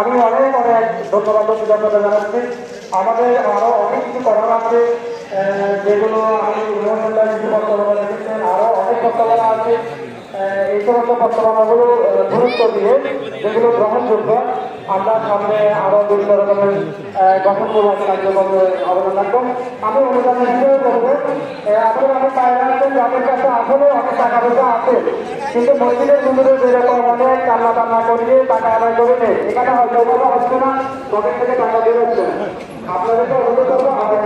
আমি অনেক অনেক ধন্যবাদ কৃতজ্ঞতা জানাচ্ছি। আমাদের আরও অনেক কিছু করার আছে। যেগুলো আমি রেখেছেন আরও অনেক প্রস্তাবনা আছে। এই সমস্ত প্রস্তাবনাগুলো গুরুত্ব দিয়ে যেগুলো গ্রহণযোগ্য আমরা সামনে আরও বিভিন্ন রকমের আহ, গঠনমূলক কার্যক্রমে অবদান রাখব। আমি অনুদান হিসেবে করব। আসলে আমি পায়রা আছে যাদের কাছে আসলে অনেক টাকা পয়সা আছে। কিন্তু মসজিদের মন্দিরে যেরকম অনেক কান্না টান্না করিয়ে টাকা আদায় করে নেই এখানে হয়তো হচ্ছে না পকেট থেকে টাকা দিয়ে হচ্ছে আপনাদেরকে অনুরোধ করব আমাদের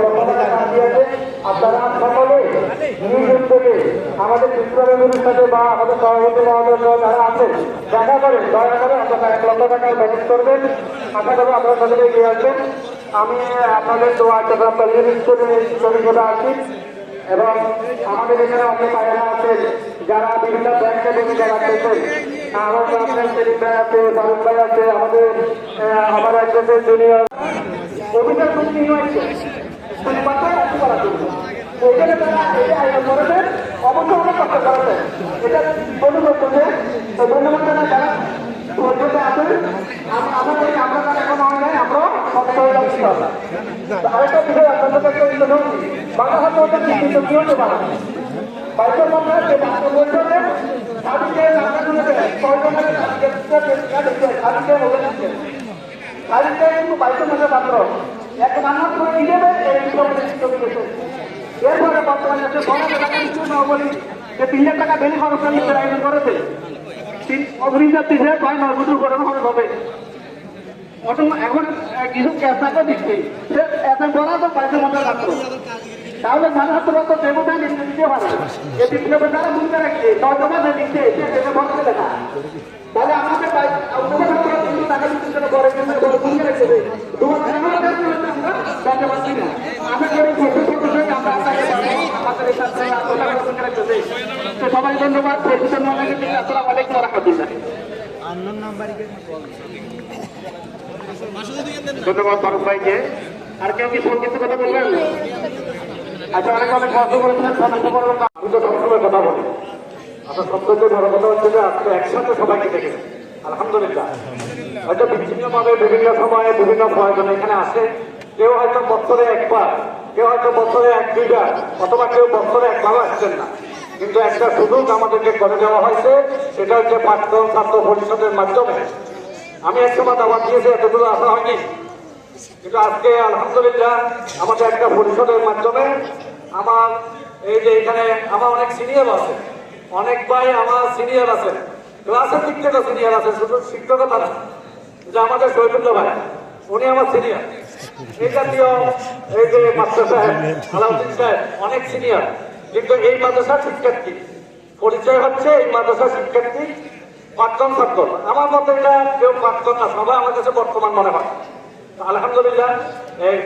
টাকা দিয়েছে আপনারা সকলে আমাদের চিত্রবেগুলির সাথে বা আমাদের সভাপতি মহোদয় যারা আছেন, দেখা করে, দয়া করে আপনারা এক লক্ষ টাকার ম্যানেজ করবেন। আশা করব আপনারা সকলে এগিয়ে আসবেন। আমি আপনাদের দোয়া চট্টগ্রাম স্কুলে শ্রমিকরা আছি এবং আমাদের এখানে অনেক পায়রা আছেন, যারা বিভিন্ন ব্যাংকে ভূমিকা রাখতেছেন। আমাদের আপনার সেলিম ভাই আছে বারুক ভাই আছে, আমাদের আমার একজন জুনিয়র অভিযোগ চুক্তি হয়েছে তারা এটা আয়োজন করেছেন। অবশ্যই অনেক কষ্ট করেছেন এটা ধন্যবাদ করছে তো জানাই যারা পর্যন্ত আছেন, আম- আমাদের আমরা তারা এখন হয় নাই আমরা সত্য হয়ে যাচ্ছি। আরেকটা বিষয় আপনাদের কাছে বাংলা হাতে ওটা কিন্তু কি হতে পারে বাইকের মধ্যে যে বাক্য বলছে বলে মধ্যে মাত্র। এক নাম্বার করে গেছে এরপরে বর্তমানে আছে বড় না বলি যে তিন লাখ টাকা বেলি খরচ নিতে আয়োজন করেছে। অগ্রিজাত কয় নয় বছর করে খরচ হবে। এখন কিছু ক্যাশ দিচ্ছে। সে এত বড় তো বাইকের মধ্যে রাখতো তাহলে মানুষ তো রক্ত দেবতা নিতে দিতে পারে। এই বিপ্লবের দ্বারা ভূমিকা রাখছে নজমানে দিচ্ছে সে দেবে বলতে দেখা তাহলে করে কিন্তু টাকা দিচ্ছে বড় বড় ভূমিকা রেখেছে তোমার পারছি না আমরা করে ছোট ছোট হয়ে আমরা আপনাকে পাবো। আমাদের এই সাথে আলোচনা করে ভূমিকা রাখতেছে তো সবাই ধন্যবাদ। ধন্যবাদ ফারুক ভাইকে। আর কেউ কি সংক্ষিপ্ত কথা বলবেন? আচ্ছা অনেক অনেক সাহায্য করেছিলেন বলবেন না। আমি তো সবসময় কথা বলি। আপনার সবথেকে বড় কথা হচ্ছে যে, আজকে একসাথে সবাইকে দেখেছি আলহামদুলিল্লাহ। হয়তো বিচ্ছিন্নভাবে বিভিন্ন সময়ে বিভিন্ন প্রয়োজন এখানে আসে কেউ হয়তো বছরে একবার, কেউ হয়তো বছরে এক দুইবার, অথবা কেউ বছরে একবার আসছেন না। কিন্তু একটা সুযোগ আমাদেরকে করে দেওয়া হয়েছে, সেটা হচ্ছে প্রাক্তন ছাত্র পরিষদের মাধ্যমে। আমি এক সময় দাওয়াত দিয়েছি এতগুলো আসা হয়নি। কিন্তু আজকে আলহামদুলিল্লাহ আমাদের একটা পরিষদের মাধ্যমে আমার এই যে এখানে আমার অনেক সিনিয়র আছে, অনেক ভাই আমার সিনিয়র আছে ক্লাসের দিক থেকে সিনিয়র আছে, শুধু শিক্ষকতা যে আমাদের শৈবুল্লাহ ভাই, উনি আমার সিনিয়র এই জাতীয় এই যে মাস্টার সাহেব, আলাউদ্দিন সাহেব, অনেক সিনিয়র কিন্তু এই মাদ্রাসার শিক্ষার্থী। পরিচয় হচ্ছে এই মাদ্রাসার শিক্ষার্থী প্রাক্তন ছাত্র। আমার মতে এটা কেউ প্রাক্তন না, সবাই আমার কাছে বর্তমান মনে হয়। আলহামদুলিল্লাহ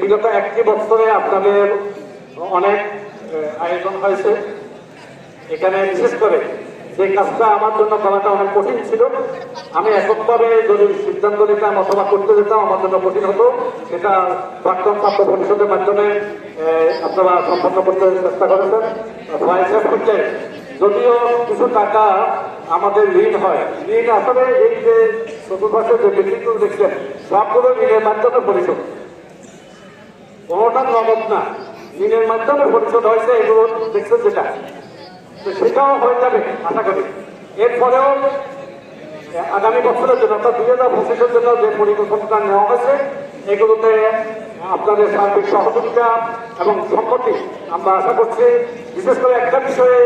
বিগত একটি বছরে আপনাদের অনেক আয়োজন হয়েছে। এখানে বিশেষ করে যে কাজটা আমার জন্য করাটা অনেক কঠিন ছিল। আমি এককভাবে যদি সিদ্ধান্ত নিতাম অথবা করতে যেতাম, আমার জন্য কঠিন হতো। সেটা প্রাক্তন ছাত্র পরিষদের মাধ্যমে আপনারা সম্পন্ন করতে চেষ্টা করেছেন। ভয়েসের করতে যদিও কিছু টাকা আমাদের ঋণ হয়। ঋণ আসলে এই যে চতুর্পাশে যে বিল্ডিংগুলো দেখছেন, সবগুলো ঋণের মাধ্যমে পরিশোধ। কোনোটা নগদ না, ঋণের মাধ্যমে পরিশোধ হয়েছে এগুলো দেখছেন যেটা। তো সেটাও হয়ে যাবে, আশা করি। এরপরেও, আগামী বছরের জন্য অর্থাৎ দুই হাজার পঁচিশের জন্য যে পরিকল্পনাটা নেওয়া হয়েছে, এগুলোতে আপনাদের সার্বিক সহযোগিতা এবং সম্পত্তি আমরা আশা করছি বিশেষ করে একটা বিষয়ে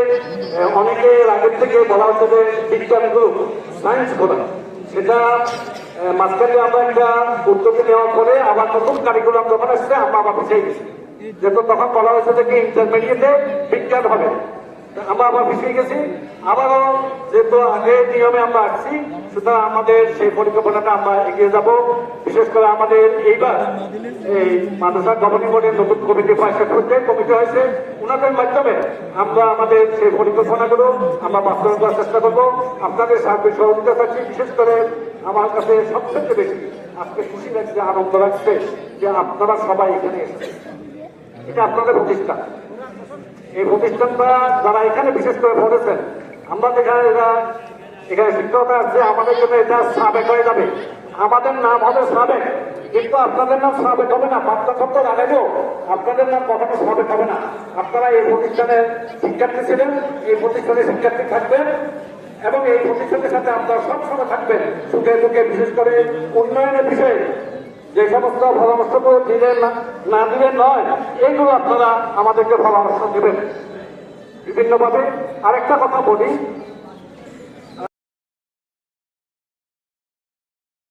অনেকে আগের থেকে বলা হচ্ছে যে বিজ্ঞান গ্রুপ সায়েন্স খোলা সেটা মাঝখানে আমরা একটা উদ্যোগে নেওয়ার পরে আবার নতুন কারিকুলাম যখন আসছে আমরা পিছিয়ে গেছি যেহেতু তখন বলা হয়েছে যে কি ইন্টারমিডিয়েটে বিজ্ঞান হবে। আমরা আবার পিছিয়ে গেছি। আবারও যেহেতু আগে নিয়মে আমরা আসছি, সুতরাং আমাদের সেই পরিকল্পনাটা আমরা এগিয়ে যাব। বিশেষ করে আমাদের এইবার এই মাদ্রাসা গভর্নিং বোর্ডের নতুন কমিটি পয়সা করতে কমিটি হয়েছে ওনাদের মাধ্যমে আমরা আমাদের সেই পরিকল্পনাগুলো আমরা বাস্তবায়ন করার চেষ্টা করব। আপনাদের সার্বিক সহযোগিতা চাচ্ছি বিশেষ করে আমার কাছে সবচেয়ে বেশি আজকে খুশি লাগছে, আনন্দ লাগছে যে আপনারা সবাই এখানে এসেছেন। এটা আপনাদের প্রতিষ্ঠান এই প্রতিষ্ঠানটা যারা এখানে বিশেষ করে পড়েছেন আমরা যেখানে এখানে শিক্ষকরা আসছে আমাদের জন্য এটা সাবেক হয়ে যাবে। আমাদের নাম হবে সাবেক, কিন্তু আপনাদের নাম সাবেক হবে না শব্দ লাগালেও আপনাদের নাম কখনো সাবেক হবে না। আপনারা এই প্রতিষ্ঠানের শিক্ষার্থী ছিলেন, এই প্রতিষ্ঠানের শিক্ষার্থী থাকবেন, এবং এই প্রতিষ্ঠানের সাথে আপনারা সবসময় থাকবেন, সুখে দুঃখে, বিশেষ করে উন্নয়নের বিষয়ে। যে সমস্ত পরামর্শগুলো দিলেন না না দিলেন নয় এইগুলো আপনারা আমাদেরকে পরামর্শ দেবেন। বিভিন্নভাবে আরেকটা কথা বলি